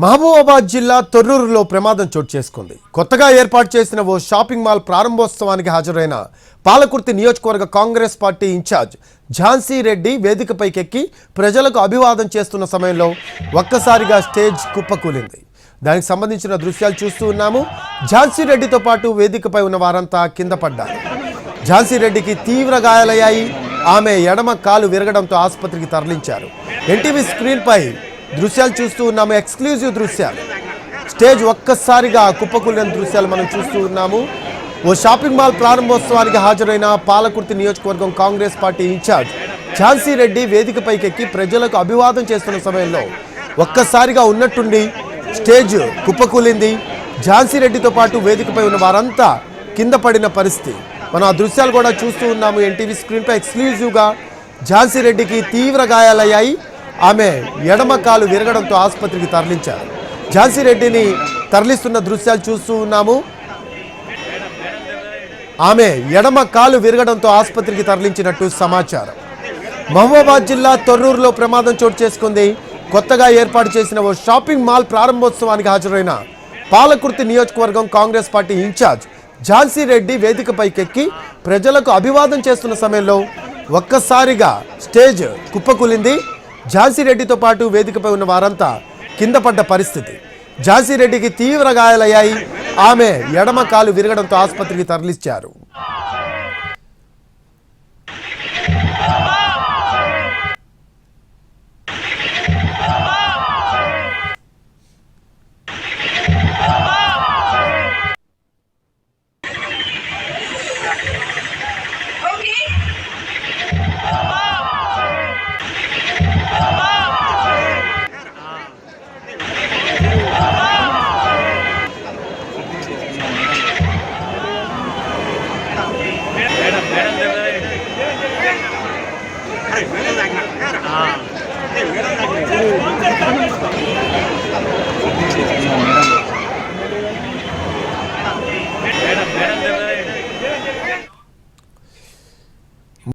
మహబూబాబాద్ జిల్లా తొర్రూరులో ప్రమాదం చోటు చేసుకుంది. కొత్తగా ఏర్పాటు చేసిన ఓ షాపింగ్ మాల్ ప్రారంభోత్సవానికి హాజరైన పాలకుర్తి నియోజకవర్గ కాంగ్రెస్ పార్టీ ఇన్ఛార్జ్ ఝాన్సీ రెడ్డి వేదికపైకెక్కి ప్రజలకు అభివాదం చేస్తున్న సమయంలో ఒక్కసారిగా స్టేజ్ కుప్పకూలింది. దానికి సంబంధించిన దృశ్యాలు చూస్తూ ఉన్నాము. ఝాన్సీ రెడ్డితో పాటు వేదికపై ఉన్న వారంతా కింద పడ్డారు. ఝాన్సీ రెడ్డికి తీవ్ర గాయాలయ్యాయి. ఆమె ఎడమ కాలు విరగడంతో ఆసుపత్రికి తరలించారు. ఎన్టీవీ స్క్రీన్పై దృశ్యాలు చూస్తూ ఉన్నాము ఎక్స్క్లూజివ్ దృశ్యాలు. స్టేజ్ ఒక్కసారిగా కుప్పకూలిన దృశ్యాలు మనం చూస్తూ ఉన్నాము. ఓ షాపింగ్ మాల్ ప్రారంభోత్సవానికి హాజరైన పాలకుర్తి నియోజకవర్గం కాంగ్రెస్ పార్టీ ఇన్ఛార్జ్ ఝాన్సీ రెడ్డి వేదికపైకెక్కి ప్రజలకు అభివాదం చేస్తున్న సమయంలో ఒక్కసారిగా ఉన్నట్టుండి స్టేజ్ కుప్పకూలింది. ఝాన్సీ రెడ్డితో పాటు వేదికపై ఉన్న వారంతా కింద పడిన పరిస్థితి. మనం ఆ దృశ్యాలు కూడా చూస్తూ ఉన్నాము. ఎన్టీవీ స్క్రీన్పై ఎక్స్క్లూజివ్గా ఝాన్సీ రెడ్డికి తీవ్ర గాయాలయ్యాయి. ఆమె ఎడమ కాలు విరగడంతో ఆసుపత్రికి తరలించారు. ఝాన్సీ రెడ్డిని తరలిస్తున్న దృశ్యాలు చూస్తూ ఉన్నాము. ఆమె ఎడమ కాలు విరగడంతో ఆసుపత్రికి తరలించినట్టు సమాచారం. మహబూబాబాద్ జిల్లా తొర్రూరులో ప్రమాదం చోటు చేసుకుంది. కొత్తగా ఏర్పాటు చేసిన ఓ షాపింగ్ మాల్ ప్రారంభోత్సవానికి హాజరైన పాలకుర్తి నియోజకవర్గం కాంగ్రెస్ పార్టీ ఇన్ఛార్జ్ ఝాన్సీ రెడ్డి వేదికపైకెక్కి ప్రజలకు అభివాదం చేస్తున్న సమయంలో ఒక్కసారిగా స్టేజ్ కుప్పకూలింది. ఝాన్సీ రెడ్డితో పాటు వేదికపై ఉన్న వారంతా కింద పడ్డ పరిస్థితి. ఝాన్సీ రెడ్డికి తీవ్ర గాయాలయ్యాయి. ఆమె ఎడమ కాలు విరగడంతో ఆసుపత్రికి తరలించారు. ஆ